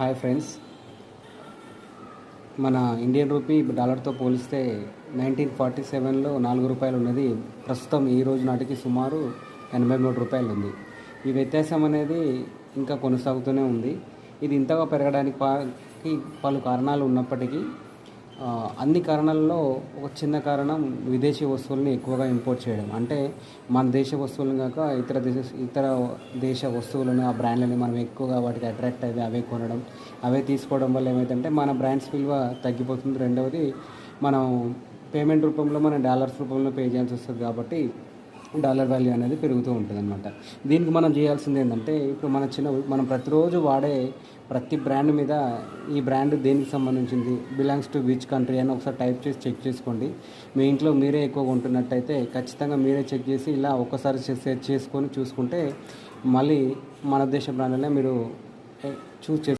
Hi friends. మన Indian rupee డాలర్తో పోలిస్తే నైన్టీన్ ఫార్టీ సెవెన్లో నాలుగు రూపాయలు ఉన్నది. ప్రస్తుతం ఈ రోజు నాటికి సుమారు ఎనభై మూడు రూపాయలు ఉంది. ఈ వ్యత్యాసం అనేది ఇంకా కొనసాగుతూనే ఉంది. ఇది ఇంతగా పెరగడానికి పలు కారణాలు ఉన్నప్పటికీ అన్ని కారణాలలో ఒక చిన్న కారణం విదేశీ వస్తువుల్ని ఎక్కువగా ఇంపోర్ట్ చేయడం. అంటే మన దేశ వస్తువులను కాక ఇతర దేశ ఇతర దేశ వస్తువులను ఆ బ్రాండ్లని మనం ఎక్కువగా వాటికి అట్రాక్ట్ అయ్యి అవే కొనడం అవే తీసుకోవడం వల్ల ఏమైందంటే మన బ్రాండ్స్ విలువ తగ్గిపోతుంది. రెండవది మనం పేమెంట్ రూపంలో మన డాలర్స్ రూపంలో పే చేయాల్సి వస్తుంది కాబట్టి డాలర్ వాల్యూ అనేది పెరుగుతూ ఉంటుంది అనమాట దీనికి మనం చేయాల్సింది ఏంటంటే ఇప్పుడు మన చిన్న మనం ప్రతిరోజు వాడే ప్రతి బ్రాండ్ మీద ఈ బ్రాండ్ దేనికి సంబంధించింది? బిలాంగ్స్ టు విచ్ కంట్రీ అని ఒకసారి టైప్ చేసి చెక్ చేసుకోండి. మీ ఇంట్లో మీరే ఎక్కువగా ఉంటున్నట్టయితే ఖచ్చితంగా మీరే చెక్ చేసి ఇలా ఒక్కసారి సెర్చ్ చేసుకొని చూసుకుంటే మళ్ళీ మన దేశ బ్రాండ్లనే మీరు చూస్ చేసి